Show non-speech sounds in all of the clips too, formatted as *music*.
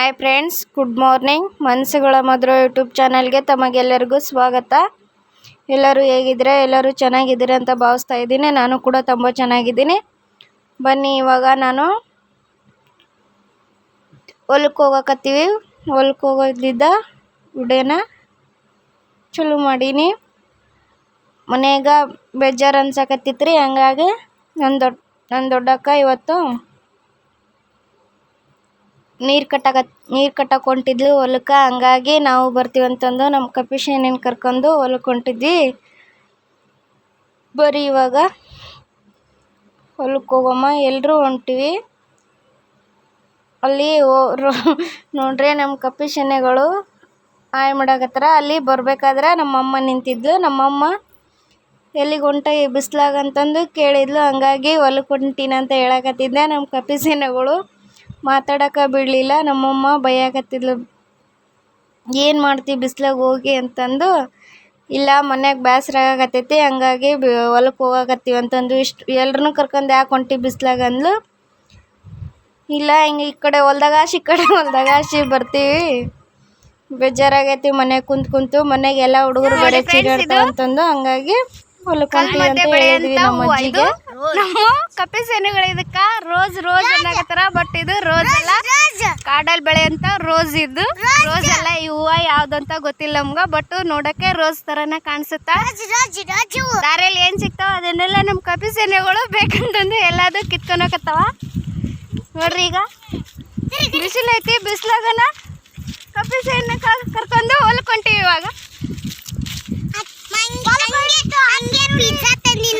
Hi friends good morning ಮನಸ್ಸುಗಳ ಮಧುರ YouTube ಚಾನಲ್ಗೆ ತಮಗೆಲ್ಲರಿಗೂ ಸ್ವಾಗತ. ಎಲ್ಲರೂ ಹೇಗಿದ್ರೆ ಎಲ್ಲರೂ ಚೆನ್ನಾಗಿದ್ದೀರಿ ಅಂತ ಭಾವಿಸ್ತಾ ಇದ್ದೀನಿ. ನಾನು ಕೂಡ ತುಂಬ ಚೆನ್ನಾಗಿದ್ದೀನಿ. ಬನ್ನಿ, ಇವಾಗ ನಾನು ಹೊಲಕ್ಕೆ ಹೋಗಕತ್ತೀವಿ. ಹೊಲಕ್ಕೆ ಹೋಗೋದಿದ್ದ ವಿಡಿಯೋನ ಚಲೋ ಮಾಡೀನಿ. ಮನೆಯಾಗ ಬೇಜಾರು ಅನ್ಸಕತ್ತಿತ್ತು ರೀ ಹಂಗಾಗಿ ನನ್ನ ದೊಡ್ಡ ನನ್ನ ದೊಡ್ಡಕ್ಕ ಇವತ್ತು ನೀರು ಕಟ್ಟಕ, ನೀರು ಕಟ್ಟಕ್ಕೆ ಹೊಂಟಿದ್ಲು ಹೊಲಕ್ಕೆ. ಹಂಗಾಗಿ ನಾವು ಬರ್ತೀವಿ ಅಂತಂದು ನಮ್ಮ ಕಪಿಶೇನೇನು ಕರ್ಕೊಂಡು ಹೊಲಕ್ಕೆ ಹೊಂಟಿದ್ವಿ. ಬರೀ ಇವಾಗ ಹೊಲಕ್ಕೆ ಹೋಗಮ್ಮ ಎಲ್ಲರೂ ಹೊಂಟಿವಿ. ಅಲ್ಲಿ ನೋಡ್ರಿ ನಮ್ಮ ಕಪಿಶೆನೆಗಳು ಆಯ್ ಮಾಡಾಕತ್ತಾರ. ಅಲ್ಲಿ ಬರ್ಬೇಕಾದ್ರೆ ನಮ್ಮಮ್ಮ ನಿಂತಿದ್ಲು. ನಮ್ಮಮ್ಮ ಎಲ್ಲಿಗೆ ಹೊಂಟ, ಈ ಬಿಸ್ಲಾಗ ಅಂತಂದು ಕೇಳಿದ್ಲು. ಹಂಗಾಗಿ ಹೊಲಕ್ಕೆ ಹೊಂಟಿನ ಅಂತ ಹೇಳಕತ್ತಿದ್ದೆ ನಮ್ಮ ಕಪಿಸೇನೆಗಳು ಮಾತಾಡಕ್ಕೆ ಬಿಡಲಿಲ್ಲ. ನಮ್ಮಮ್ಮ ಬೈಯಾಕತ್ತಿದ್ಲು. ಏನು ಮಾಡ್ತಿ ಬಿಸ್ಲಾಗ ಹೋಗಿ ಅಂತಂದು ಇಲ್ಲ ಮನ್ಯಾಗ ಬೇಸ್ರ ಆಗಕತ್ತೈತಿ ಹಂಗಾಗಿ ಬಿ ಹೊಲಕ್ಕೆ ಹೋಗಾಕತ್ತೀವಿ ಅಂತಂದು ಇಷ್ಟು ಎಲ್ರನ್ನೂ ಕರ್ಕೊಂಡು ಯಾಕೆ ಹೊಂಟಿ ಬಿಸ್ಲಾಗ ಅಂದ್ಲು. ಇಲ್ಲ ಹಿಂಗೆ ಈ ಕಡೆ ಹೊಲ್ದಾಗ ಹಾಸಿ ಈ ಕಡೆ ಹೊಲ್ದಾಗ ಹಾಸಿ ಬರ್ತೀವಿ. ಬೇಜಾರಾಗೈತಿ ಮನ್ಯಾಗ ಕುಂತ್ ಕುಂತು ಮನೆಗೆ ಎಲ್ಲ ಹುಡುಗರು ಬರೀ ಚೀರಾಡ್ತಾವ ಅಂತಂದು. ಹಂಗಾಗಿ ಕಪ್ಪೆ ಸೇನೆಗಳು ಇದಕ್ಕ ರೋಸ್ ರೋಸ್ ಅನ್ನಕತ್ತಾರ ಬಟ್ ಇದು ರೋಸ್ ಅಲ್ಲ. ಕಾಡಲ್ ಬೆಳೆ ಅಂತ ರೋಸ್ ಇದು ರೋಸ್ ಅಲ್ಲ ಈ ಹೂವ ಯಾವ್ದಂತ ಗೊತ್ತಿಲ್ಲ ನಮ್ಗ ಬಟ್ ನೋಡಕ್ಕೆ ರೋಸ್ ತರನ ಕಾಣಿಸುತ್ತ. ದಾರಿಯಲ್ಲಿ ಏನ್ ಸಿಗ್ತಾವ ಅದನ್ನೆಲ್ಲ ನಮ್ ಕಪಿ ಸೇನೆಗಳು ಬೇಕಂತಂದು ಎಲ್ಲಾದ್ರು ಕಿತ್ಕೊಳಕತ್ತಾವ. ನೋಡ್ರಿ ಈಗ. ಬಿಸಿಲು ಐತಿ ಬಿಸಿಲಾಗನ ಕಪಿ ಸೇನೆ ಕರ್ಕೊಂಡು ಹೊಲ್ಕೊಂತೀವಿ ಇವಾಗ.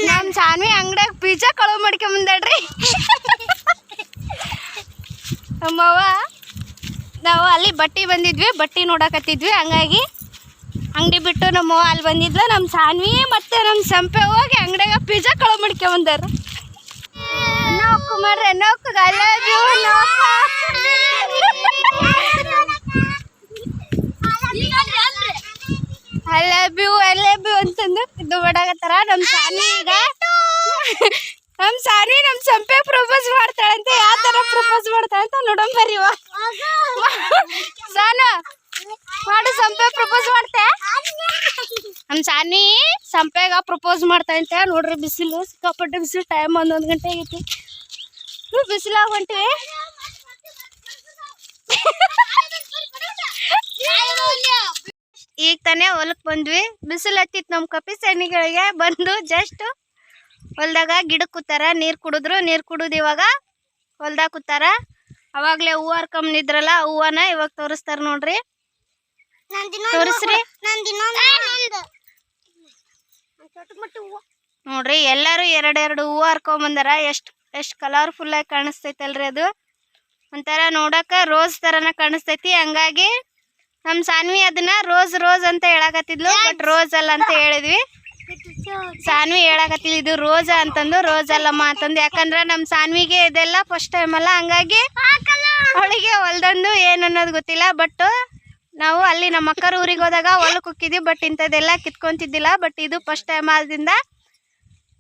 ನಮ್ ಸಾನ್ವಿ ಅಂಗಡಿಯಾಗ ಪಿಜ್ಜಾ ಕಳುವು ಮಾಡ್ಕೊಂಡ್ ಬಂದಾಡ್ರಿ ನಮ್ಮವ್ವ ನಾವು ಅಲ್ಲಿ ಬಟ್ಟಿ ಬಂದಿದ್ವಿ ಬಟ್ಟಿ ನೋಡಕತ್ತಿದ್ವಿ ಹಂಗಾಗಿ ಅಂಗಡಿ ಬಿಟ್ಟು ನಮ್ಮವ್ವ ಅಲ್ಲಿ ಬಂದಿದ್ಲು. ನಮ್ಮ ಸಾನ್ವಿ ಮತ್ತೆ ನಮ್ಮ ಸಂಪೆ ಹೋಗಿ ಅಂಗಡಿಯಾಗ ಪಿಜ್ಜಾ ಕಳುವು ಮಾಡ್ಕೊಂಡ್ ಬಂದಾರ ನೋಕು ಮಾಡ್ರೆ ನೋಕು ಗಲಜು *laughs* I love you I love you ಅಂತಂದು ಇದು ಮಾಡಾಕತ್ತಾರ ನಮ್ಮ ಸಾನಿ ಈಗ ನಮ್ಮ ಸಾನಿ ನಮ್ಮ ಸಂಪೆ ಪ್ರಪೋಸ್ ಮಾಡ್ತಾಳಂತೆ ಯಾವ ಥರ ಪ್ರಪೋಸ್ ಮಾಡ್ತಾಳಂತ ನೋಡೋಣ ಬರ್ರಿ ಸಾನ ಮಾಡು ಸಂಪೆ ಪ್ರಪೋಸ್ ಮಾಡ್ತೆ ನಮ್ಮ ಸಾನಿ ಸಂಪೆಗ ಪ್ರಪೋಸ್ ಮಾಡ್ತಾಳಂತೆ ನೋಡ್ರಿ ಬಿಸಿಲು ಸಿಕ್ಕಾಪಟ್ಟೆ ಬಿಸಿಲು ಟೈಮ್ ಒಂದೊಂದು ಗಂಟೆ ಆಗೈತಿ ಬಿಸಿಲಾಗ ಹೊಂಟಿವಿ ಈಗ ತಾನೇ ಹೊಲಕ್ಕೆ ಬಂದ್ವಿ. ಬಿಸಿಲು ಹತ್ತಿತ್ತು ನಮ್ಮ ಕಪಿ ಸಣ್ಣಿಗಳಿಗೆ. ಬಂದು ಜಸ್ಟ್ ಹೊಲ್ದಾಗ ಗಿಡಕ್ಕೆ ಕೂತಾರ. ನೀರು ಕುಡಿದ್ರು. ನೀರು ಕುಡಿದು ಇವಾಗ ಹೊಲ್ದಾಗ ಕೂತಾರ. ಅವಾಗಲೇ ಹೂವು ಹರ್ಕೊಂಬಂದಿದ್ರಲ್ಲ ಹೂವನ ಇವಾಗ ತೋರಿಸ್ತಾರ ನೋಡ್ರಿ. ತೋರಿಸ್ರಿ. ನೋಡ್ರಿ ಎಲ್ಲರೂ ಎರಡೆರಡು ಹೂವು ಹರ್ಕೊಂಬಂದಾರ ಎಷ್ಟು ಎಷ್ಟು ಕಲರ್ಫುಲ್ ಆಗಿ ಕಾಣಿಸ್ತೈತಲ್ರಿ ಅದು. ಒಂಥರ ನೋಡಕ ರೋಸ್ ತರನ ಕಾಣಿಸ್ತೈತಿ. ಹಂಗಾಗಿ ನಮ್ ಸಾನ್ವಿ ಅದನ್ನ ರೋಸ್ ರೋಸ್ ಅಂತ ಹೇಳಕತ್ತಿದ್ಲು ಬಟ್ ರೋಸ್ ಅಲ್ಲ ಅಂತ ಹೇಳಿದ್ವಿ. ಸಾನ್ವಿ ಹೇಳಕತ್ತಿಲ್ಲ ಇದು ರೋಜಾ ಅಂತಂದು ರೋಸ್ ಅಲ್ಲಮ್ಮ ಅಂತಂದು. ಯಾಕಂದ್ರೆ ನಮ್ ಸಾನ್ವಿಗೆ ಇದೆಲ್ಲ ಫಸ್ಟ್ ಟೈಮ್ ಅಲ್ಲ ಹಂಗಾಗಿ ಅವಳಿಗೆ ಹೊಲ್ದಂದು ಏನ್ ಅನ್ನೋದು ಗೊತ್ತಿಲ್ಲ ಬಟ್ ನಾವು ಅಲ್ಲಿ ನಮ್ಮ ಅಕ್ಕರ ಊರಿಗೆ ಹೋದಾಗ ಹೊಲಕ್ಕೆ ಹೋಗಿದ್ವಿ ಬಟ್ ಇಂಥದ್ದೆಲ್ಲ ಕಿತ್ಕೊಂತಿದ್ದಿಲ್ಲ ಬಟ್ ಇದು ಫಸ್ಟ್ ಟೈಮ್ ಆದ್ರಿಂದ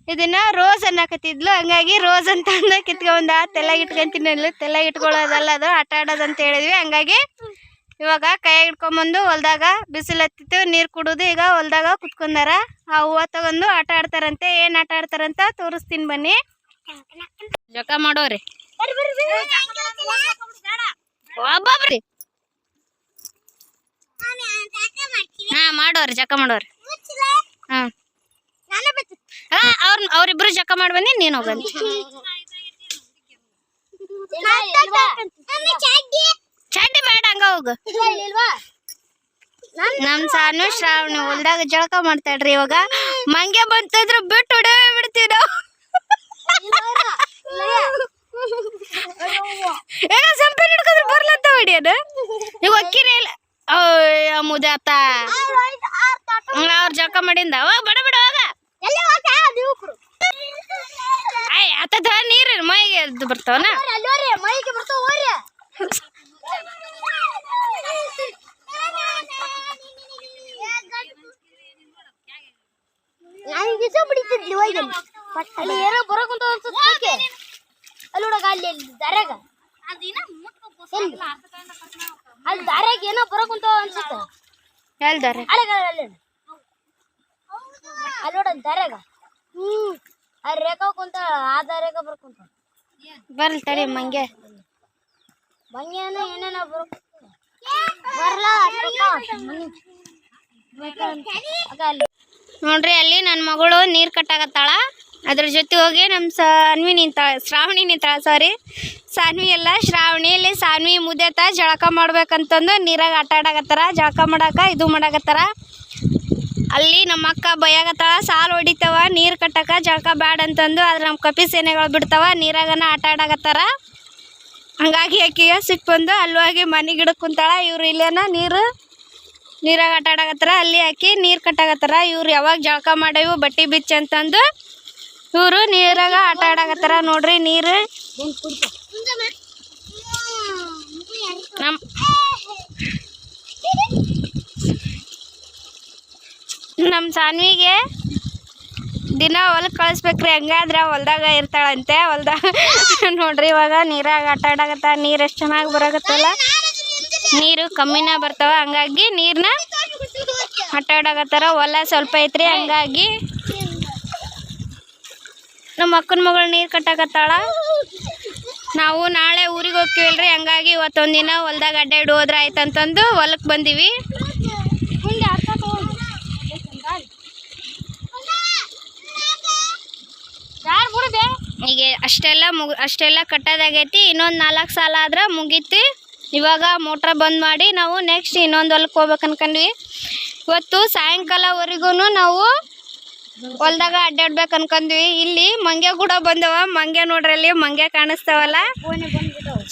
ಇದನ್ನ ರೋಸ್ ಅನ್ನಕತ್ತಿದ್ಲು. ಹಂಗಾಗಿ ರೋಸ್ ಅಂತ ಅಂದ ಕಿತ್ಕೊಂಡ ತೆಲ್ಲಾಗ ಇಟ್ಕೊಂತೀನಿ ತೆಲ್ಲಾಗ ಇಟ್ಕೊಳ್ಳೋದಲ್ಲ ಅದು ಆಟ ಆಡೋದಂತ ಅಂತ ಹೇಳಿದ್ವಿ. ಹಂಗಾಗಿ ಇವಾಗ ಕೈ ಹಿಡ್ಕೊಂಬಂದು ಹೊಲ್ದಾಗ ಬಿಸಿಲು ಹತ್ತಿತ್ತು, ನೀರು ಕುಡಿದು, ಈಗ ಹೊಲ್ದಾಗ ಕುತ್ಕೊಂಡಾರ? ಆ ಹೂವು ತಗೊಂಡು ಆಟ ಆಡ್ತಾರಂತೆ, ಏನು ಆಟ ಆಡ್ತಾರಂತ ತೋರಿಸ್ತೀನಿ ಬನ್ನಿ. ಜೊಕ ಮಾಡೋರಿ. ಒಬ್ಬೊಬ್ರಿ ಹಾ, ಮಾಡೋರಿ ಜಕ ಮಾಡೋರಿ. ಹಾ. ಅವ್ರ, ಅವ್ರಿಬ್ರು ಜಕ ಮಾಡಿ ಬನ್ನಿ, ನೀನು ಹೋಗಂತ ಚಡ್ಡಿ ಬೇಡ ಹಂಗ ಹೋಗು. ನಮ್ ಸಾನು ಶ್ರಾವಣ ಹೊಲ್ದಾಗ ಜಳಕ ಮಾಡ್ತಾಳ್ರಿ ಇವಾಗ. ಮಂಗೆ ಬಂತಂದ್ರ ಬಿಟ್ಟು ಹೊಡೆ ಬಿಡ್ತೀವಿ ನಾವು ಈಗ ಸಂಪಿನ ಹಿಡ್ಕೊಂಡ್ರೆ ಬರ್ಲತ್ತ ಹೊಡಿಯೋದು. ನೀವು ಅಕ್ಕಿನೇ ಇಲ್ಲ. ಅಯ್ಯ ಮುದಾತ ಅವ್ರ ಜಳಕ ಮಾಡಿಂದ ಅವ ಬಡ ಬಡ ಹೋಗ ಅಯ್ಯ ಆತದ ನೀರು ಮೈಗೆ ಎದ್ದು ಬರ್ತಾವನ ಅಲ್ಲಿ ಏನೋ ಬರೋಕುಂತ ಅನ್ಸುತ್ತೆ ಅಲ್ಲಿ ನೋಡಗ ಅಲ್ಲಿ ಅಲ್ಲಿ ದರ್ಯಾಗ ಎಲ್ಲಿ? ಅಲ್ಲಿ ದಾರ್ಯಾಗ ಏನೋ ಬರಕುಂತ ಅನ್ಸುತ್ತ ಎಲ್ದಾರೆ ಅಲ್ಲಿ ಅಲ್ಲಿ ಅಲ್ಲಿ ನೋಡ ದಾರ್ಯಾಗ ಹ್ಮ್ ಅಲ್ಲಿ ರೇಖಾ ಕುಂತ ಆ ದಾರ್ಯಾಗ ಬರ್ಕುಂತ ಬರ್ಲಿ ತಡಿ ಮಂಗೆ ಏನೇನ ಬರ್ಲ ಅಲ್ಲಿ ನೋಡ್ರಿ ಅಲ್ಲಿ ನನ್ನ ಮಗಳು ನೀರು ಕಟ್ಟಾಕತ್ತಾಳ ಅದ್ರ ಜೊತೆ ಹೋಗಿ ನಮ್ಮ ಸಾನ್ವಿ ನಿಂತ ಶ್ರಾವಣಿ ನಿಂತಾಳ ಸಾರಿ ಸಾನ್ವಿ ಎಲ್ಲ ಶ್ರಾವಣಿ ಇಲ್ಲಿ ಸಾನ್ವಿ ಮುದ್ದೆತ ಜಳಕ ಮಾಡ್ಬೇಕಂತಂದು ನೀರಾಗ ಆಟ ಆಡಕತ್ತಾರ, ಜಳಕ ಮಾಡಾಕ ಇದು ಮಾಡಾಕತ್ತಾರ. ಅಲ್ಲಿ ನಮ್ಮ ಅಕ್ಕ ಬೈಯಾಗತ್ತಾಳ ಸಾಲು ಹೊಡಿತಾವ, ನೀರು ಕಟ್ಟಕ ಜಳಕ ಬ್ಯಾಡ ಅಂತಂದು, ಆದ್ರೆ ನಮ್ಮ ಕಪಿ ಸೇನೆಗಳು ಬಿಡ್ತಾವ, ನೀರಾಗನ ಆಟ ಆಡಕತ್ತಾರ. ಹಂಗಾಗಿ ಆಕಿಗೆ ಸಿಟ್ಟು ಬಂದು ಅಲ್ಲಿ ಹೋಗಿ ಮನೆ ಗಿಡಕ್ಕೆ ಕುಂತಾಳ, ಇವ್ರು ಇಲ್ಲೇನ ನೀರು, ನೀರಾಗ ಆಟ ಆಡಕತ್ತಾರ. ಅಲ್ಲಿ ಹಾಕಿ ನೀರು ಕಟ್ಟಾಕತ್ತಾರ, ಇವ್ರು ಯಾವಾಗ ಜಳಕ ಮಾಡೇವು ಬಟ್ಟೆ ಬಿಚ್ಚ ಅಂತಂದು ಇವರು ನೀರಾಗ ಆಟ ಆಡಕತ್ತಾರ ನೋಡ್ರಿ, ನೀರು. ನಮ್ ನಮ್ಮ ಸಾನ್ವಿಗೆ ದಿನ ಹೊಲಕ್ಕೆ ಕಳಿಸ್ಬೇಕ್ರಿ, ಹಂಗಾದ್ರೆ ಹೊಲ್ದಾಗ ಇರ್ತಾಳಂತೆ, ಹೊಲ್ದಾಗ *laughs* ನೋಡ್ರಿ ಇವಾಗ ನೀರಾಗ ಆಟ ಆಡಕತ್ತ, ನೀರು ಎಷ್ಟು ಚೆನ್ನಾಗಿ ಬರಕತ್ತಲ್ಲ. ನೀರು ಕಮ್ಮಿನ ಬರ್ತಾವ, ಹಂಗಾಗಿ ನೀರನ್ನ ಆಟ ಆಡಕತ್ತಾರ, ಹೊಲ ಸ್ವಲ್ಪ ಐತ್ರಿ, ಹಂಗಾಗಿ ನಮ್ಮ ಅಕ್ಕನ ಮಗಳು ನೀರು ಕಟ್ಟಾಕತ್ತಾಳ? ನಾವು ನಾಳೆ ಊರಿಗೆ ಹೋಗ್ತೀವಲ್ರಿ, ಹಂಗಾಗಿ ಇವತ್ತೊಂದು ದಿನ ಹೊಲ್ದಾಗ ಅಡ್ಡಾಡಿ ಹೋದ್ರೆ ಆಯ್ತಂತಂದು ಹೊಲಕ್ಕೆ ಬಂದೀವಿ. ಈಗ ಅಷ್ಟೆಲ್ಲ ಮುಗ್, ಅಷ್ಟೆಲ್ಲ ಕಟ್ಟೋದಾಗೈತಿ, ಇನ್ನೊಂದು ನಾಲ್ಕು ಸಾಲ ಆದ್ರೆ ಮುಗೀತಿ. ಇವಾಗ ಮೋಟ್ರ್ ಬಂದ್ ಮಾಡಿ ನಾವು ನೆಕ್ಸ್ಟ್ ಇನ್ನೊಂದು ಹೊಲಕ್ಕೆ ಹೋಗ್ಬೇಕು ಅನ್ಕೊಂಡ್ವಿ. ಇವತ್ತು ಸಾಯಂಕಾಲವರೆಗೂ ನಾವು ಹೊಲ್ದಾಗ ಅಡ್ಡಾಡ್ಬೇಕು ಅನ್ಕೊಂಡ್ವಿ. ಇಲ್ಲಿ ಮಂಗೆ ಕೂಡ ಬಂದವ. ಮಂಗೆ ನೋಡ್ರಿ ಅಲ್ಲಿ ಮಂಗೆ ಕಾಣಿಸ್ತಾವಲ್ಲ?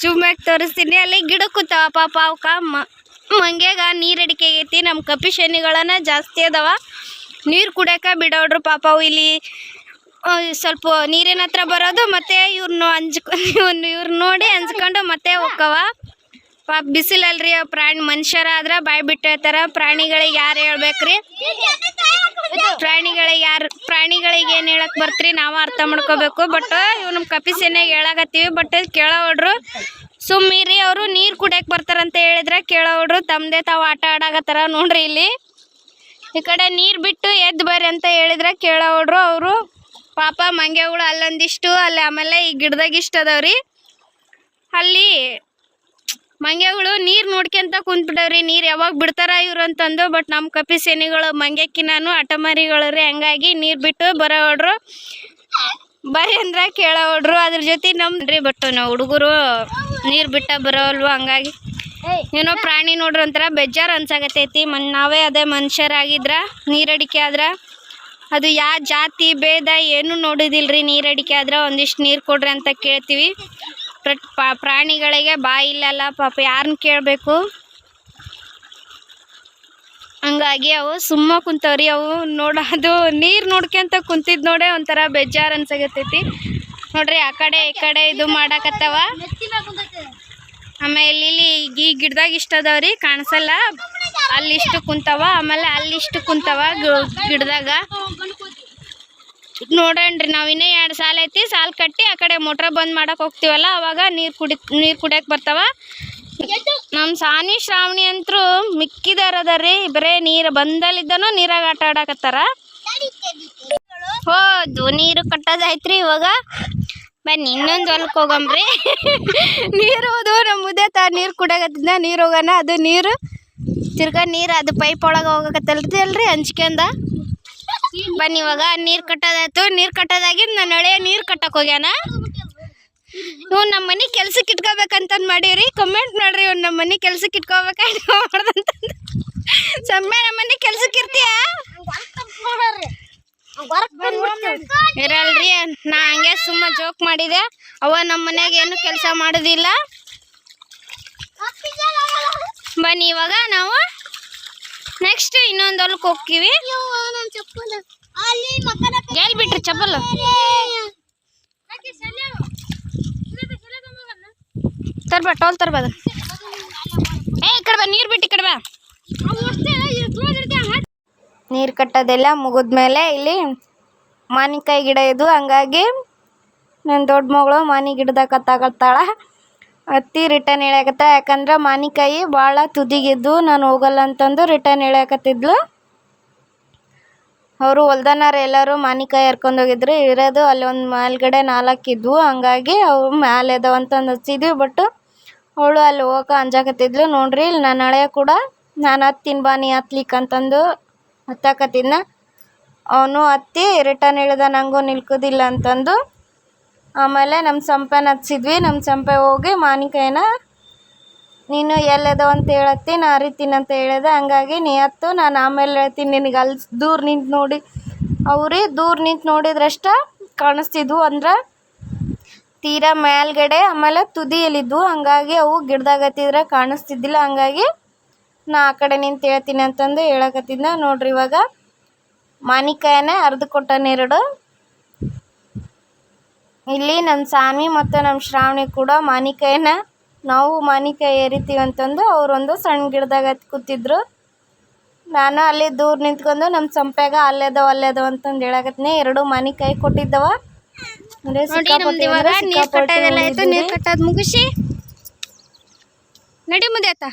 ಜೂಮ್ಯಾಗ ತೋರಿಸ್ತೀನಿ. ಅಲ್ಲಿ ಗಿಡ ಕೂತಾವ ಪಾಪ ಅವಕ್ಕ. ಮಂಗ್ಯಾಗ ನೀರು ಅಡಿಕೆ ಆಗೈತಿ. ನಮ್ಮ ಕಪಿ ಶನಿಗಳನ್ನ ಜಾಸ್ತಿ ಅದಾವ. ನೀರು ಕುಡಿಯಕ ಬಿಡೋಡ್ರು ಪಾಪ ಅವು ಇಲ್ಲಿ ಸ್ವಲ್ಪ ನೀರಿನ ಹತ್ರ ಬರೋದು ಮತ್ತೆ ಇವ್ರನ್ನ ಅಂಜ್ಕೊ *laughs* ಇವ್ರು ನೋಡಿ ಅಂಜ್ಕೊಂಡು ಮತ್ತೆ ಹೋಕ್ಕವ ಪಾಪ ಬಿಸಿಲಲ್ರಿ, ಅವ್ ಪ್ರಾಣಿ ಮನುಷ್ಯರಾದ್ರ ಬಾಯ್ ಬಿಟ್ಟು ಹೇಳ್ತಾರ ಪ್ರಾಣಿಗಳಿಗೆ ಯಾರು ಹೇಳ್ಬೇಕ್ರಿ? ಪ್ರಾಣಿಗಳಿಗೆ ಯಾರು, ಪ್ರಾಣಿಗಳಿಗೆ ಏನು ಹೇಳಕ್ ಬರ್ತ್ರಿ? ನಾವು ಅರ್ಥ ಮಾಡ್ಕೋಬೇಕು. ಬಟ್ ಇವ್ ನಮ್ಮ ಕಪಿ ಸೇನೆಗೆ ಹೇಳಕತ್ತೀವಿ. ಬಟ್ ಕೇಳೋಡ್ರು ಸುಮ್ಮಿರಿ ಅವರು, ನೀರು ಕುಡಿಯಕ್ಕೆ ಬರ್ತಾರಂತ ಹೇಳಿದ್ರೆ ಕೇಳೋಡ್ರು ತಮ್ಮದೇ ತಾವು ಆಟ ಆಡಾಕತ್ತಾರ ನೋಡ್ರಿ ಇಲ್ಲಿ. ಈ ಕಡೆ ನೀರು ಬಿಟ್ಟು ಎದ್ದು ಬರ್ರಿ ಅಂತ ಹೇಳಿದ್ರೆ ಕೇಳೋಡ್ರು ಅವರು. ಪಾಪ ಮಂಗೆಗಳು ಅಲ್ಲೊಂದಿಷ್ಟು, ಅಲ್ಲಿ ಆಮೇಲೆ ಈ ಗಿಡದಾಗ ಇಷ್ಟು ಅದಾವ್ರಿ. ಅಲ್ಲಿ ಮಂಗೆಗಳು ನೀರು ನೋಡ್ಕೊಂತ ಕುಂತ್ಬಿಟ್ಟವ್ರಿ ನೀರು ಯಾವಾಗ ಬಿಡ್ತಾರ ಇವ್ರು ಅಂತಂದು ಬಟ್ ನಮ್ಮ ಕಪಿ ಸೇನೆಗಳು ಮಂಗ್ಯಕ್ಕಿನಾನು ಅಟಮರಿಗಳು ರೀ ಹಂಗಾಗಿ ನೀರು ಬಿಟ್ಟು ಬರೋಡ್ರು ಬರ್ರಿ ಅಂದ್ರೆ ಕೇಳೋಡ್ರು ಅದ್ರ ಜೊತೆ ನಮ್ದ್ರಿ ಬಟ್ ನಾವು ಹುಡುಗರು ನೀರು ಬಿಟ್ಟ ಬರೋಲ್ವ ಹಂಗಾಗಿ. ಏನೋ ಪ್ರಾಣಿ ನೋಡ್ರಿ ಒಂಥರ ಬೇಜಾರು ಅನ್ಸಾಗತೈತಿ ಮನ್, ನಾವೇ ಅದೇ ಮನುಷ್ಯರಾಗಿದ್ರ, ನೀರಡಿಕೆ ಆದ್ರ. ಅದು ಯಾವ ಜಾತಿ, ಭೇದ ಏನು ನೋಡೋದಿಲ್ರಿ ನೀರಡಿಕೆ ಆದ್ರೆ. ಒಂದಿಷ್ಟು ನೀರು ಕೊಡ್ರಿ ಅಂತ ಕೇಳ್ತೀವಿ. ಪ್ರಾಣಿಗಳಿಗೆ ಬಾಯಿ ಇಲ್ಲಲ್ಲ, ಪಾಪ ಯಾರನ್ನ ಕೇಳಬೇಕು? ಹಂಗಾಗಿ ಅವು ಸುಮ್ಮ ಕುಂತವ್ರಿ, ಅವು ನೋಡ, ಅದು ನೀರು ನೋಡ್ಕೊಂತ ಕುಂತಿದ್ ನೋಡೇ ಒಂಥರ ಬೇಜಾರು ಅನ್ಸಾಕತ್ತೈತಿ. ನೋಡ್ರಿ, ಆ ಕಡೆ ಈ ಕಡೆ ಇದು ಮಾಡಾಕತ್ತವ. ಆಮೇಲೆ ಇಲ್ಲಿ ಈ ಗಿಡದಾಗ ಇಷ್ಟ ಅದಾವ್ರಿ ಕಾಣಿಸಲ್ಲ. ಅಲ್ಲಿ ಇಷ್ಟು ಕುಂತಾವ, ಆಮೇಲೆ ಅಲ್ಲಿ ಇಷ್ಟು ಕುಂತಾವ ಗಿಡದಾಗ. ನೋಡಣ್ರಿ ನಾವು ಇನ್ನೇ ಎರಡು ಸಾಲ ಐತಿ, ಸಾಲ್ ಕಟ್ಟಿ ಆ ಕಡೆ ಮೋಟ್ರ್ ಬಂದ್ ಮಾಡಕ್ ಹೋಗ್ತೀವಲ್ಲ, ಅವಾಗ ನೀರು ಕುಡಿ, ನೀರು ಕುಡಿಯಕ್ ಬರ್ತಾವ. ನಮ್ಮ ಸಾನಿ ಶ್ರಾವಣಿ ಅಂತೂ ಮಿಕ್ಕಿದಾರ ರೀ ಬರೇ ನೀರು ಬಂದಲ್ಲಿದ್ದನು ನೀರಾಗ ಆಟ ಆಡಕತ್ತಾರ. ಹೋದು ನೀರು ಕಟ್ಟೋದಾಯ್ತ್ರಿ ಇವಾಗ. ಬನ್ನಿ, ಇನ್ನೊಂದು ಹೊಲಕ್ಕೆ ಹೋಗಂಬ್ರಿ ನೀರು ಹೋದು ನಮ್ಮ ಮುದ್ದೆ ತಾ, ನೀರು ಕುಡಿಯಾಕತ್ತಿದ್ನ, ನೀರು ಹೋಗೋಣ ಅದು ನೀರು. ತಿರ್ಗಾ ನೀರು ಅದು ಪೈಪ್ ಒಳಗೆ ಹೋಗಕತ್ತಲ್ರಿ ಅಲ್ರಿ ಹಂಚ್ಕೊಂಡ ಬನ್ನಿ, ಇವಾಗ ನೀರು ಕಟ್ಟೋದಾಯ್ತು. ನೀರು ಕಟ್ಟೋದಾಗಿದ್ದು ನಾನು ಹಳೆಯ ನೀರು ಕಟ್ಟಕ್ಕೆ ಹೋಗ್ಯಾನ. ಇವ್ ನಮ್ಮ ಮನೆ ಕೆಲ್ಸಕ್ಕೆ ಇಟ್ಕೋಬೇಕಂತಂದು ಮಾಡಿರಿ ಕಮೆಂಟ್ ನೋಡ್ರಿ ಇವ್ನು ನಮ್ಮ ಮನೆ ಕೆಲ್ಸಕ್ಕೆ ಇಟ್ಕೋಬೇಕಂತ ಮಾಡ್ದಂತಂದು. ಸಮ್ಮೆ ನಮ್ಮ ಮನೆ ಕೆಲ್ಸಕ್ಕೆ ಇರ್ತೀಯ? ಇರಲ್ರಿ, ನಾ ಹಂಗೆ ಸುಮ್ಮ ಜೋಕ್ ಮಾಡಿದೆ. ಅವ ನಮ್ಮ ಮನೆಯಾಗ ಏನು ಕೆಲಸ ಮಾಡೋದಿಲ್ಲ. ಬನ್ನಿ, ಇವಾಗ ನಾವು ನೆಕ್ಸ್ಟ್ ಇನ್ನೊಂದು ಹೊಲಕ್ಕೆ ಹೋಗ್ತೀವಿ. ಎಲ್ಲಿ ಬಿಟ್ರಿ ಚಪ್ಪಲ್? ತರ್ಬಾ ಟೋಲ್ ತರ್ಬಾ ಏ, ಈ ಕಡೆ ಬಾ, ನೀರು ಬಿಟ್ಟು ಈ ಬಾ. ನೀರು ಕಟ್ಟೋದೆಲ್ಲ ಮುಗಿದ್ಮೇಲೆ ಇಲ್ಲಿ ಮಾವಿನಕಾಯಿ ಗಿಡ ಇದು ಹಂಗಾಗಿ ನನ್ನ ದೊಡ್ಡ ಮಗಳು ಮಾನಿ ಗಿಡದಾಗ ಕತ್ತಾಕತ್ತಾಳ. ಅತ್ತಿ ರಿಟರ್ನ್ ಹೇಳಕತ್ತ ಯಾಕಂದ್ರೆ ಮಾನಿಕಾಯಿ ಭಾಳ ತುದಿಗಿದ್ದು, ನಾನು ಹೋಗಲ್ಲ ಅಂತಂದು ರಿಟರ್ನ್ ಹೇಳಕತ್ತಿದ್ಲು ಅವರು ಹೊಲ್ದನಾರ ಎಲ್ಲರೂ ಮಾನಿಕಾಯಿ ಹರ್ಕೊಂಡು ಹೋಗಿದ್ರು. ಇರೋದು ಅಲ್ಲಿ ಒಂದು ಮೇಲ್ಗಡೆ ನಾಲ್ಕು ಇದ್ವು ಹಂಗಾಗಿ ಅವು ಮ್ಯಾಲೆ ಅಂತಂದು ಹಚ್ಚಿದ್ವಿ ಬಟ್ ಅವಳು ಅಲ್ಲಿ ಹೋಗಕ್ಕೆ ಅಂಜಾಕತ್ತಿದ್ಲು. ನೋಡ್ರಿ ನನ್ನ ಹಳೆಯ ಕೂಡ ನಾನು ಹತ್ತಿನ ಬಾನಿ ಹತ್ಲಿಕ್ಕೆ ಅಂತಂದು ಹತ್ತಾಕತ್ತಿದ್ನ. ಅವನು ಹತ್ತಿ ರಿಟರ್ನ್ ಇಳ್ದ ನನಗೂ ನಿಲ್ಕೋದಿಲ್ಲ ಅಂತಂದು ಆಮೇಲೆ ನಮ್ಮ ಸಂಪೆನ ಹಚ್ಚಿದ್ವಿ ನಮ್ಮ ಸಂಪೆ ಹೋಗಿ ಮಾವಿನ್ಕಾಯಿನ ನೀನು ಎಲ್ಲದ ಅಂತ ಹೇಳತ್ತಿ, ನಾ ಅರಿತೀನಿ ಅಂತ ಹೇಳಿದೆ, ಹಂಗಾಗಿ ನೀ ಹತ್ತು, ನಾನು ಆಮೇಲೆ ಹೇಳ್ತೀನಿ, ನಿನಗೆ ಅಲ್ಲಿ ದೂರ ನಿಂತು ನೋಡಿ. ಅವ್ರಿ ದೂರ ನಿಂತು ನೋಡಿದ್ರಷ್ಟ ಕಾಣಿಸ್ತಿದ್ವು ಅಂದ್ರೆ ತೀರಾ ಮೇಲ್ಗಡೆ, ಆಮೇಲೆ ತುದಿಯಲ್ಲಿದ್ವು, ಹಂಗಾಗಿ ಅವು ಗಿಡದಾಗತ್ತಿದ್ರೆ ಕಾಣಿಸ್ತಿದ್ದಿಲ್ಲ, ಹಂಗಾಗಿ ನಾ ಆ ಕಡೆ ನಿಂತು ಹೇಳ್ತೀನಿ ಅಂತಂದು ಹೇಳಕತ್ತಿದ್ದ ನೋಡ್ರಿ ಇವಾಗ ಮಾನಿಕಾಯನ್ನೇ ಅರ್ದು ಕೊಟ್ಟನೆರಡು ಇಲ್ಲಿ ನಮ್ಮ ಸಾಮಿ ಮತ್ತು ನಮ್ಮ ಶ್ರಾವಣಿ ಕೂಡ ಮಾನಿಕಾಯನ್ನ ನಾವು ಮಾನಿಕಾಯಿ ಏರಿತೀವಿ ಅಂತಂದು ಅವರೊಂದು ಸಣ್ಣ ಗಿಡದಾಗ ಹತ್ತಿ ಕೂತಿದ್ರು. ನಾನು ಅಲ್ಲಿ ದೂರ ನಿಂತ್ಕೊಂಡು ನಮ್ಮ ಸಂಪ್ಯಾಗ ಅಲ್ಲೇದವ ಅಲ್ಲೇದವ ಅಂತಂದು ಹೇಳಾಕತ್ನೆ ಎರಡು ಮಾನಿಕಾಯಿ ಕೊಟ್ಟಿದ್ದವ. ನೋಡಿ ನಮ್ದು ಇವಾಗ ನೀರ್ ಕಟ್ಟೋದೆಲ್ಲ ಆಯ್ತು ಮುಗಿಸಿ. ನಡಿ ಮುಂದೆ ಆತ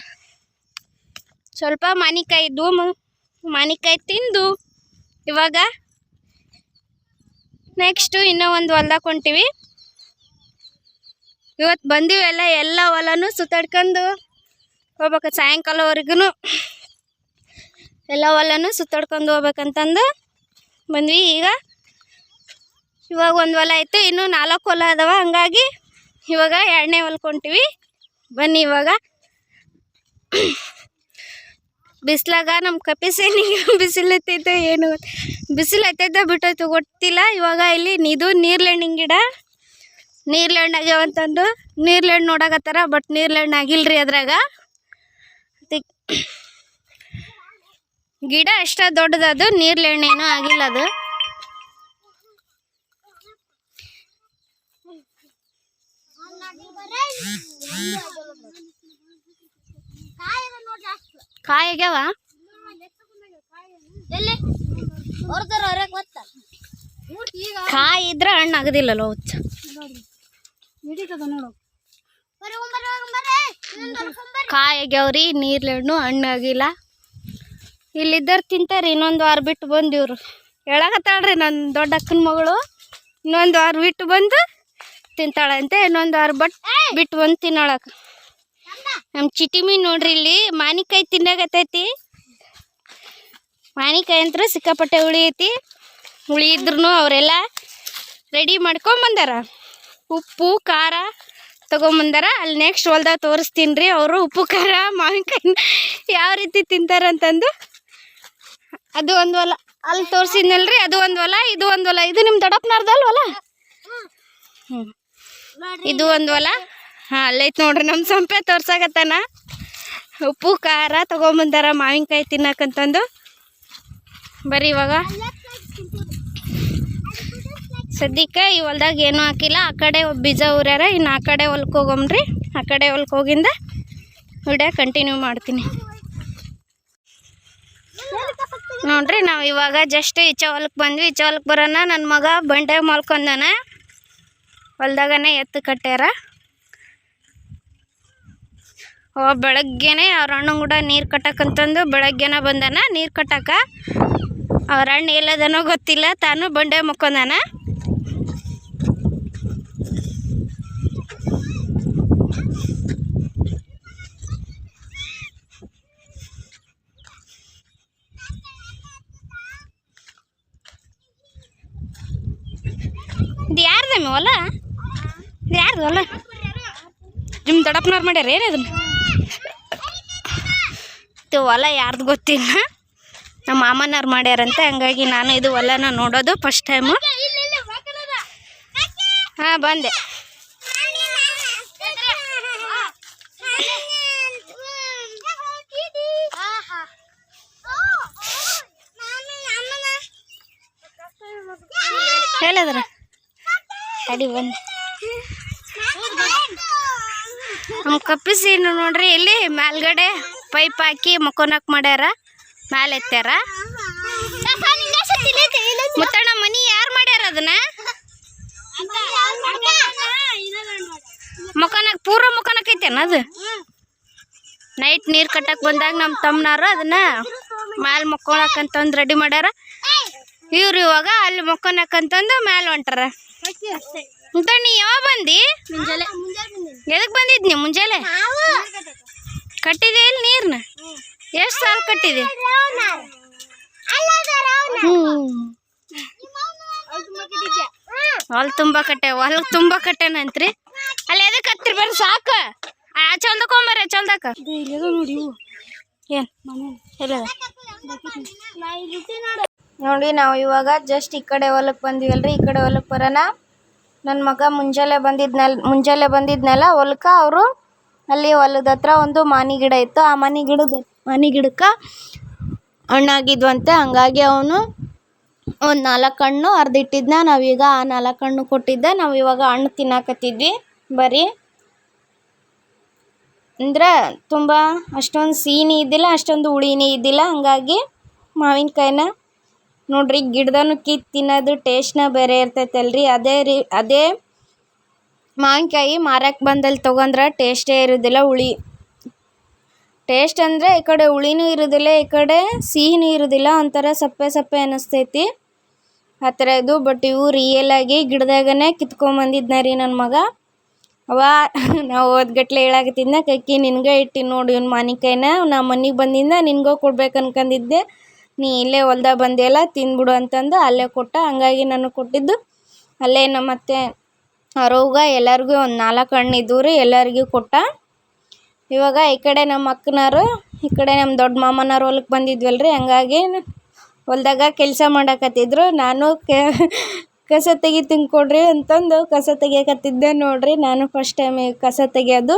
ಸ್ವಲ್ಪ ಮಾನಿಕಾಯಿ ಇದ್ವು ಮಾಣಿಕಾಯಿ ಮಾನಿಕಾಯಿ ತಿಂದು. ಇವಾಗ ನೆಕ್ಸ್ಟು ಇನ್ನೂ ಒಂದು ಹೊಲ್ದಾಗ ಹೊಂಟಿವಿ ಇವತ್ತು ಬಂದಿವೆಲ್ಲ ಎಲ್ಲ ಹೊಲನೂ ಸುತ್ತಾಡ್ಕೊಂಡು ಹೋಗ್ಬೇಕು. ಸಾಯಂಕಾಲವರೆಗೂ ಎಲ್ಲ ಹೊಲನೂ ಸುತ್ತಾಡ್ಕೊಂಡು ಹೋಗ್ಬೇಕಂತಂದು ಬಂದ್ವಿ. ಈಗ ಇವಾಗ ಒಂದು ಹೊಲ ಆಯಿತು ಇನ್ನೂ ನಾಲ್ಕು ಹೊಲ ಅದಾವ. ಹಂಗಾಗಿ ಇವಾಗ ಎರಡನೇ ಹೊಲ್ಕೊಂಟಿವಿ ಬನ್ನಿ ಇವಾಗ. ಬಿಸ್ಲಾಗ ನಮ್ಮ ಕಪಿಸೇನಿಗೆ *laughs* ಬಿಸಿಲು ಎತ್ತೈತೆ ಏನು ಬಿಸಿಲು ಎತ್ತೈತೆ ಬಿಟ್ಟೋಯ್ತು, ಗೊತ್ತಿಲ್ಲ. ಇವಾಗ ಇಲ್ಲಿ ಇದು ನೀರ್ಲೆಣ್ಣಿನ ಗಿಡ. ನೀರ್ಲೆಣ್ಣೆ ಆಗ್ಯಾವಂತಂದು ನೀರ್ಲೆಣ್ಣು ನೋಡಕತ್ತಾರ, ಬಟ್ ನೀರ್ಲೆಣ್ಣು ಆಗಿಲ್ರಿ ಅದ್ರಾಗ. ಅದಿಕ್- *coughs* ಗಿಡ ಎಷ್ಟ ದೊಡ್ಡದದು ನೀರ್ಲೆಣ್ಣೇನು ಆಗಿಲ್ಲ ಅದು. ಕಾಯಿ ಆಗ್ಯಾವ ಕಾಯಿ ಇದ್ರೆ ಹಣ್ಣು ಆಗದಿಲ್ಲಲ್ಲ ಹುಚ್ಚ. ಕಾಯಿ ಆಗ್ಯಾವ್ರಿ ನೀರ್ಲೆಣ್ಣು ಹಣ್ಣು ಆಗಿಲ್ಲ ಇಲ್ಲಿದ್ದರ್ ತಿಂತಾರೆ ಇನ್ನೊಂದು ವಾರ ಬಿಟ್ಟು ಬಂದು ಇವ್ರು. ಹೇಳಕತ್ತಾಳ್ರಿ ನನ್ನ ದೊಡ್ಡ ಅಕ್ಕನ ಮಗಳು. ಇನ್ನೊಂದು ವಾರ ಬಿಟ್ಟು ಬಂದು ತಿಂತಾಳಂತೆ ಇನ್ನೊಂದು ವಾರ ಬಟ್ ಬಿಟ್ಟು ಬಂದು ತಿನ್ನೋಳಕ. ನಮ್ಮ ಚಿಟಿಮಿ ನೋಡ್ರಿ ಇಲ್ಲಿ ಮಾನಿಕಾಯಿ ತಿನ್ನಾಗತ್ತೈತಿ ಮಾನಿಕಾಯಿ ಅಂತೂ ಸಿಕ್ಕಾಪಟ್ಟೆ ಹುಳಿ ಐತಿ. ಹುಳಿ ಇದ್ರೂ ಅವರೆಲ್ಲ ರೆಡಿ ಮಾಡ್ಕೊಂಬಂದಾರ ಉಪ್ಪು, ಖಾರ ತಗೊಂಬಂದಾರ ಅಲ್ಲಿ ನೆಕ್ಸ್ಟ್ ಹೊಲ್ದಾಗ ತೋರಿಸ್ತೀನಿ ರೀ ಅವರು ಉಪ್ಪು, ಖಾರ, ಮಾವಿನಕಾಯಿ ಯಾವ ರೀತಿ ತಿಂತಾರಂತಂದು ಅದು ಒಂದು ಹೊಲ. ಅಲ್ಲಿ ತೋರಿಸಿದ್ನಲ್ರಿ, ಅದು ಒಂದು ಹೊಲ, ಇದು ಒಂದು ಹೊಲ. ಇದು ನಿಮ್ಮ ದೊಡ್ಡಪ್ಪನವ್ರದ್ದು ಹೊಲ ಹ್ಞೂ ಇದು ಒಂದು ಹೊಲ. ಹಾಂ ಅಲ್ಲೈತೆ ನೋಡ್ರಿ ನಮ್ಮ ಸಂಪೆ ತೋರ್ಸಾಕತ್ತಾನ. ಉಪ್ಪು, ಖಾರ ತಗೊಂಬಂದಾರ ಮಾವಿನಕಾಯಿ ತಿನ್ನಕಂತಂದು. ಬರೀ ಇವಾಗ. ಸದ್ಯಕ್ಕೆ ಈ ಹೊಲ್ದಾಗ ಏನೂ ಹಾಕಿಲ್ಲ. ಆ ಕಡೆ ಬೀಜ ಊರ್ಯಾರ, ಇನ್ನು ಆ ಕಡೆ ಹೋಗಮ್ರಿ. ಆ ಕಡೆ ಹೊಲ್ಕೋಗಿಂದ ಹೋಗಿಂದ ವಿಡಿಯೋ ಕಂಟಿನ್ಯೂ ಮಾಡ್ತೀನಿ. ನೋಡ್ರಿ, ನಾವು ಇವಾಗ ಜಸ್ಟ್ ಈಚೆ ಹೊಲಕ್ಕೆ ಬಂದ್ವಿ. ಈಚೆ ಹೊಲಕ್ಕೆ ಬರೋಣ ನನ್ನ ಮಗ ಬಂಡೆ ಮಲ್ಕೊಂಡಾನ. ಹೊಲ್ದಾಗನೇ ಎತ್ತು ಕಟ್ಟ್ಯಾರ. ಬೆಳಗ್ಗೆನೆ ಅವ್ರ ಅಣ್ಣನ ಕೂಡ ನೀರು ಕಟ್ಟಕ್ಕಂತಂದು ಬೆಳಗ್ಗೆನ ಬಂದಾನ, ನೀರು ಕಟ್ಟಕ್ಕ ಅವ್ರ ಅಣ್ಣ ಎಲ್ಲದನೋ ಗೊತ್ತಿಲ್ಲ, ತಾನು ಬಂಡೆ ಮುಕ್ಕೊಂದಾನ ಇದು ಯಾರ್ದಮ್ಮಿ ಹೊಲ? ಇದು ಯಾರ್ದು ಹೊಲ? ನಿಮ್ಮ ದೊಡ್ಡಪ್ಪನವ್ರು ಅದನ್ನ ಇದು ಹೊಲ ಯಾರ್ದು ಗೊತ್ತಿಲ್ಲ. ನಮ್ಮ ಮಾಮನವ್ರು ಮಾಡ್ಯಾರಂತೆ, ಹಂಗಾಗಿ ನಾನು ಇದು ಹೊಲನ ನೋಡೋದು ಫಸ್ಟ್ ಟೈಮು ಹಾಂ, ಬಂದೆ. ಹೇಳಿದ್ರ? ಅಡಿ ಬಂದು ನಮ್ಮ ಕಪ್ಪಿಸಿ ನೋಡ್ರಿ, ಇಲ್ಲಿ ಮೇಲ್ಗಡೆ ಪೈಪ್ ಹಾಕಿ ಮಕ್ಕೊನಕ್ ಮಾಡ್ಯಾರ, ಮ್ಯಾಲೆ ಮುತ್ತಣ್ಣ ಮನಿ ಯಾರು ಮಾಡ್ಯಾರ ಅದನ್ನ? ಮುಖನಾಗ ಪೂರ ಮುಖನಕ್ ಐತೇನ ಅದು? ನೈಟ್ ನೀರು ಕಟ್ಟಕ್ ಬಂದಾಗ ನಮ್ಮ ತಮ್ಮನಾರು ಅದನ್ನ ಮ್ಯಾಲೆ ಮುಕ್ಕೊಳಕಂತಂದು ರೆಡಿ ಮಾಡ್ಯಾರ. ಇವ್ರು ಇವಾಗ ಅಲ್ಲಿ ಮಕ್ಕೊನಕಂತಂದು ಮ್ಯಾಲೆ ಹೊಂಟಾರ. ಮುತ್ತಣ್ಣ ನೀ ಯಾವಾಗ ಬಂದಿ? ಎದಕ್ ನೀವು ಮುಂಜಾನೆ? ಕಟ್ಟಿದೆ ಇಲ್ಲಿ ನೀರ್ನ? ಎಷ್ಟು ಸಾಲ ಕಟ್ಟಿದೆ? ಹೊಲ್ ತುಂಬಾ ಕಟ್ಟೆ, ಹೊಲ್ ತುಂಬಾ ಕಟ್ಟೆನಂತ್ರಿ ಅಲ್ಲಿ ಎದಕ್ಕೆ ಹತ್ತಿರ ಬರ್ರಿ, ಸಾಕು. ಆ ಚಂದ ಚಲ್ದಕ. ನೋಡಿ ಏನು? ನೋಡಿ, ನಾವು ಇವಾಗ ಜಸ್ಟ್ ಈ ಕಡೆ ಹೊಲಕ್ಕೆ ಬಂದಿವಲ್ರಿ, ಈ ಕಡೆ ಹೊಲಕ್ಕೆ ಬರೋಣ. ನನ್ನ ಮಗ ಮುಂಜಾನೆ ಬಂದಿದ್ನಲ್, ಮುಂಜಾನೆ ಬಂದಿದ್ನಲ್ಲ ಹೊಲಕ್ಕೆ ಅವರು ಅಲ್ಲಿ ಹೊಲದ ಹತ್ರ ಒಂದು ಮಾನಿ ಗಿಡ ಇತ್ತು. ಆ ಮಾನಿ ಗಿಡದ ಮಾನಿ ಗಿಡಕ್ಕೆ ಹಣ್ಣಾಗಿದ್ವಂತೆ. ಹಂಗಾಗಿ ಅವನು ಒಂದು ನಾಲ್ಕು ಹಣ್ಣು ಅರ್ಧಿಟ್ಟಿದ್ನ ನಾವೀಗ ಆ ನಾಲ್ಕು ಹಣ್ಣು ಕೊಟ್ಟಿದ್ದೆ. ನಾವು ಇವಾಗ ಹಣ್ಣು ತಿನ್ನಾಕತ್ತಿದ್ವಿ. ಬರೀ ಅಂದ್ರೆ ತುಂಬ ಅಷ್ಟೊಂದು ಸಿಹಿನೇ ಇದ್ದಿಲ್ಲ, ಅಷ್ಟೊಂದು ಹುಳಿನೇ ಇದ್ದಿಲ್ಲ. ಹಂಗಾಗಿ ಮಾವಿನಕಾಯಿನ ನೋಡ್ರಿ ಗಿಡದನು ಕಿತ್ತು ತಿನ್ನೋದು ಟೇಸ್ಟ್ನ ಬೇರೆ ಇರ್ತೈತಲ್ರಿ. ಅದೇ ರೀ, ಅದೇ ಮಾವಿನಕಾಯಿ ಮಾರಕ್ಕೆ ಬಂದಲ್ಲಿ ತಗೊಂಡ್ರೆ ಟೇಸ್ಟೇ ಇರೋದಿಲ್ಲ ಹುಳಿ. ಟೇಸ್ಟ್ ಅಂದರೆ ಈ ಕಡೆ ಹುಳಿನೂ ಇರೋದಿಲ್ಲ, ಈ ಕಡೆ ಸಿಹಿನೂ ಇರೋದಿಲ್ಲ ಒಂಥರ ಸಪ್ಪೆ ಸಪ್ಪೆ ಅನ್ನಿಸ್ತೈತಿ ಆ ಥರ ಇದು ಬಟ್ ಇವು ರಿಯಲಾಗಿ ಗಿಡದಾಗನೇ ಕಿತ್ಕೊಂಬಂದಿದ್ನ ರೀ ನನ್ನ ಮಗ. ಅವ ನಾವು ಓದ್ಗಟ್ಲೆ ಹೇಳಾಕತ್ತಿದ್ನ, ಕಕ್ಕಿ, ನಿನ್ಗೆ ಇಟ್ಟಿ ನೋಡಿ ಇವ್ನ ಮಾವಿನಕಾಯಿನ. ನಾ ಮನೆಗೆ ಬಂದಿಂದ ನಿನಗೂ ಕೊಡ್ಬೇಕು ಅನ್ಕೊಂಡಿದ್ದೆ ನೀ ಇಲ್ಲೇ ಹೊಲ್ದಾಗ ಬಂದೆಲ್ಲ ತಿಂದ್ಬಿಡು ಅಂತಂದು ಅಲ್ಲೇ ಕೊಟ್ಟ. ಹಂಗಾಗಿ ನಾನು ಕೊಟ್ಟಿದ್ದು. ಅಲ್ಲೇ ನಮ್ಮ ಮತ್ತೆ ಅರೋಗ ಎಲ್ಲರಿಗೂ ಒಂದು ನಾಲ್ಕು ಹಣ್ಣು ಇದ್ದವು ರೀ ಎಲ್ಲರಿಗೂ ಕೊಟ್ಟ. ಇವಾಗ ಈ ಕಡೆ ನಮ್ಮ ಅಕ್ಕನವರು, ಈ ಕಡೆ ನಮ್ಮ ದೊಡ್ಡ ಮಾಮನವ್ರು ಹೊಲಕ್ಕೆ ಬಂದಿದ್ವಲ್ರಿ, ಹಂಗಾಗಿ ಹೊಲ್ದಾಗ ಕೆಲಸ ಮಾಡಕತ್ತಿದ್ರು. ನಾನು ಕಸ ತೆಗಿ ಕೊಡ್ರಿ ಅಂತಂದು ಕಸ ತೆಗಿಯಕತ್ತಿದ್ದೆ ನೋಡ್ರಿ. ನಾನು ಫಸ್ಟ್ ಟೈಮ್ ಕಸ ತೆಗಿಯೋದು.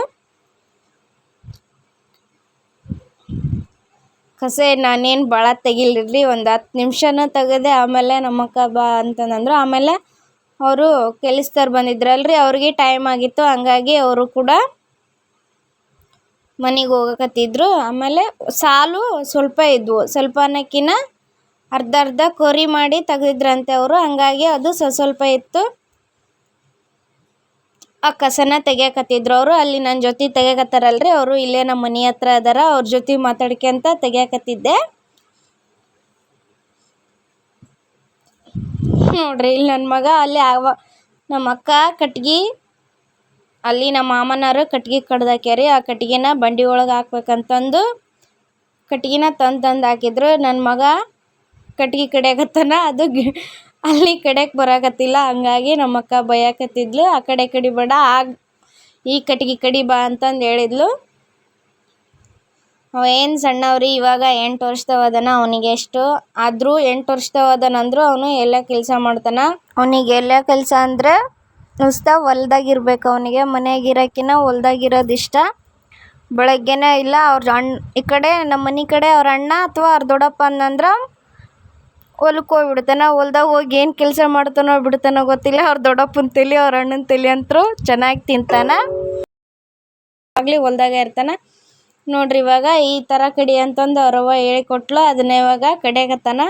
ಕಸ ನಾನೇನು ಭಾಳ ತೆಗಿಲಿರಿ ಒಂದು ಹತ್ತು ನಿಮಿಷನ ತೆಗೆದೆ, ಆಮೇಲೆ ನಮ್ಮಕ್ಕ ಬಾ ಅಂತಂದ್ರು. ಆಮೇಲೆ ಅವರು ಕೆಲಸದವ್ರು ಬಂದಿದ್ರಲ್ರಿ, ಅವ್ರಿಗೆ ಟೈಮ್ ಆಗಿತ್ತು, ಹಂಗಾಗಿ ಅವರು ಕೂಡ ಮನೆಗೆ ಹೋಗಕತ್ತಿದ್ರು. ಆಮೇಲೆ ಸಾಲು ಸ್ವಲ್ಪ ಇದ್ವು ಸ್ವಲ್ಪ ಅನ್ನಕ್ಕಿಂತ ಅರ್ಧ ಅರ್ಧ ಕೊರಿ ಮಾಡಿ ತೆಗೆದಿದ್ರಂತೆ ಅವರು, ಹಂಗಾಗಿ ಅದು ಸ್ವಲ್ಪ ಸ್ವಲ್ಪ ಇತ್ತು. ಆ ಕಸನ ತೆಗಿಯಕತ್ತಿದ್ರು ಅವರು, ಅಲ್ಲಿ ನನ್ನ ಜೊತೆ ತೆಗಿಯಕತ್ತಾರಲ್ರಿ, ಅವರು ಇಲ್ಲೇ ನಮ್ಮ ಮನೆ ಹತ್ರ ಅದಾರ, ಅವ್ರ ಜೊತೆ ಮಾತಾಡ್ಕೊಂತ ತೆಗಿಯಕತ್ತಿದ್ದೆ. ನೋಡ್ರಿ, ಇಲ್ಲಿ ನನ್ನ ಮಗ ಅಲ್ಲಿ ಆವ ನಮ್ಮ ಅಕ್ಕ ಕಟ್ಗೆ, ಅಲ್ಲಿ ನಮ್ಮ ಮಾಮನವರು ಕಟ್ಗೆ ಕಡ್ದಾಕ್ಯಾರಿ, ಆ ಕಟ್ಗೆನ ಬಂಡಿ ಒಳಗೆ ಹಾಕ್ಬೇಕಂತಂದು ಕಟ್ಗೆನ ತಂದು ತಂದು ಹಾಕಿದ್ರು. ನನ್ನ ಮಗ ಕಟ್ಗೆ ಕಡಿಯಾಕತ್ತಾನ, ಅದು ಅಲ್ಲಿ ಕಡಿಯಕ್ಕೆ ಬರಾಕತ್ತಿಲ್ಲ. ಹಂಗಾಗಿ ನಮ್ಮ ಅಕ್ಕ ಬೈಯಾಕತ್ತಿದ್ಲು. ಆ ಕಡೆ ಕಡಿಬೇಡ ಆಗ, ಈ ಕಟ್ಗೆ ಕಡಿ ಬಾ ಅಂತಂದು ಹೇಳಿದ್ಲು. ಅವ ಏನು ಸಣ್ಣವ್ರಿ, ಇವಾಗ ಎಂಟು ವರ್ಷದವದನ ಅವನಿಗೆ ಎಷ್ಟು? ಆದರೂ ಎಂಟು ವರ್ಷದವ ಅದಾನ ಅಂದರೂ ಅವನು ಎಲ್ಲ ಕೆಲಸ ಮಾಡ್ತಾನೆ. ಅವನಿಗೆ ಎಲ್ಲ ಕೆಲಸ ಅಂದರೆ ನುಸ್ತಾ ಹೊಲ್ದಾಗ ಇರ್ಬೇಕು ಅವನಿಗೆ ಮನೆಯಾಗಿರೋಕ್ಕಿನ್ನ ಹೊಲ್ದಾಗಿರೋದು ಇಷ್ಟ ಬೆಳಗ್ಗೆನೇ ಇಲ್ಲ, ಅವ್ರ ಅಣ್ಣ ಈ ಕಡೆ ನಮ್ಮ ಮನೆ ಕಡೆ ಅವ್ರ ಅಣ್ಣ ಅಥವಾ ಅವ್ರ ದೊಡ್ಡಪ್ಪ ಅನ್ನಂದ್ರೆ ಹೊಲಕ್ಕೆ ಹೋಗ್ಬಿಡ್ತಾನೆ. ಹೊಲ್ದಾಗ ಹೋಗಿ ಏನು ಕೆಲಸ ಮಾಡ್ತಾನೋ ಬಿಡ್ತಾನೋ ಗೊತ್ತಿಲ್ಲ. ಅವ್ರ ದೊಡ್ಡಪ್ಪನ ತಲೆ, ಅವ್ರ ಅಣ್ಣನ ತಲೆ ಅಂತೂ ಚೆನ್ನಾಗಿ ತಿಂತಾನೆ. ಆಗಲಿ ಹೊಲ್ದಾಗ ಇರ್ತಾನೆ. ನೋಡ್ರಿ ಇವಾಗ ಈ ಥರ ಕಡಿ ಅಂತಂದು ಅವ್ರವ್ವ ಹೇಳಿಕೊಟ್ಲು. ಅದನ್ನ ಇವಾಗ ಕಡಿಯಾಕತ್ತಾನ.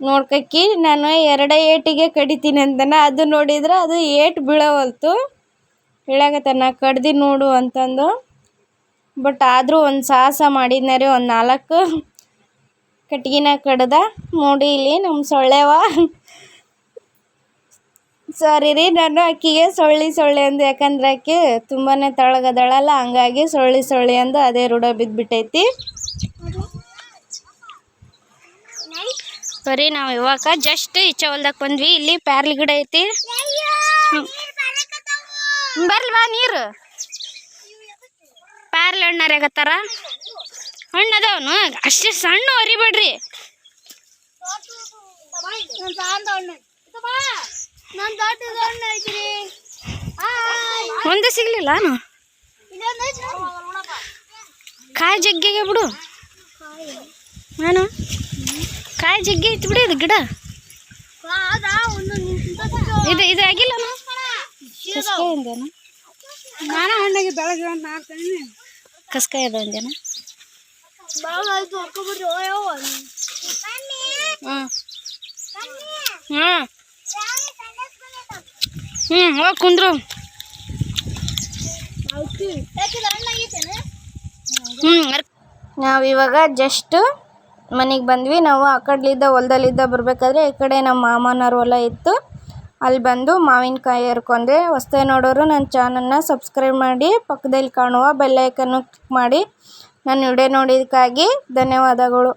ನೋಡ್ಕಕ್ಕಿ, ನಾನು ಎರಡೇ ಏಟಿಗೆ ಕಡಿತೀನಿ ಅಂತಾನೆ ಅದು ನೋಡಿದ್ರೆ ಅದು ಏಟ್ ಬೀಳವಲ್ತು. ಹೇಳಕತ್ತಾನ ಕಡ್ದು ನೋಡು ಅಂತಂದು. ಬಟ್ ಆದರೂ ಒಂದು ಸಾಹಸ ಮಾಡಿದ್ನ ರೀ, ಒಂದು ನಾಲ್ಕು. ಕಟ್ಗಿನ ಕಡ್ದ. ನೋಡಿ ಇಲ್ಲಿ ನಮ್ಮ ಸೊಳ್ಳೆವ ಸಾರಿ ರೀ ನಾನು ಆಕಿಗೆ ಸೊಳ್ಳಿ ಸೊಳ್ಳೆ ಅಂದು. ಯಾಕಂದ್ರೆ ಆಕೆ ತುಂಬಾ ತಳಗದಳಲ್ಲ ಹಂಗಾಗಿ ಸೊಳ್ಳಿ ಸೊಳ್ಳೆ ಅಂದು ಅದೇ ರೂಢ ಬಿದ್ದುಬಿಟ್ಟೈತಿ ಬರೀ ನಾವು ಇವಾಗ ಜಸ್ಟ್ ಈಚೆ ಹೊಲ್ದಾಗ ಬಂದ್ವಿ. ಇಲ್ಲಿ ಪ್ಯಾರ್ಲಿ ಗಿಡ ಐತಿ. ಬರ್ಲ್ವಾ ನೀರು. ಪ್ಯಾರ್ಲಿ ಹಣ್ಣು ಆಗತ್ತಾರ ಹಣ್ಣು ಅದಾವನು ಅಷ್ಟು ಸಣ್ಣ ಹರಿಬೇಡ್ರಿ. ಒಂದೇ ಸಿಗ್ಲಿಲ್ಲ ಕಾಯಿ ಜಗ್ಗಿಗೆ ಬಿಡು. ನಾನು ಕಾಯಿ ಜಗ್ಗಿ ಐತಿ ಬಿಡು ಇದು ಗಿಡ. ಇದು ಇದು ಆಗಿಲ್ಲ ಕಸ್ಕಾಯಿಂದೇನ ನಾನು ಹಣ್ಣಿಗೆ ಬೆಳಗ್ಗೆ ನಾಲ್ಕು ಕಸ್ಕಾಯಿ ಅದ ಅಂದೇನ ಹ್ಞೂ ಹ್ಞೂ ಹ್ಞೂ ಹೋಗಿ ಕುಂದ್ರು. ಹ್ಞೂ ನಾವು ಇವಾಗ ಜಸ್ಟ್ ಮನೆಗೆ ಬಂದ್ವಿ. ನಾವು ಆ ಕಡ್ಲಿದ್ದ ಹೊಲ್ದಲ್ಲಿದ್ದ ಬರಬೇಕಾದ್ರೆ ಈ ಕಡೆ ನಮ್ಮ ಮಾಮನವ್ರ ಹೊಲ ಇತ್ತು. ಅಲ್ಲಿ ಬಂದು ಮಾವಿನಕಾಯಿ ಹರ್ಕೊಂಡೆ ಹೊಸ್ತೆ ನೋಡೋರು ನನ್ನ ಚಾನಲ್ನ ಸಬ್ಸ್ಕ್ರೈಬ್ ಮಾಡಿ ಪಕ್ಕದಲ್ಲಿ ಕಾಣುವ ಬೆಲ್ಲೈಕನ್ನು ಕ್ಲಿಕ್ ಮಾಡಿ. ನನ್ನ ವಿಡಿಯೋ ನೋಡಿದ್ದಕ್ಕಾಗಿ ಧನ್ಯವಾದಗಳು.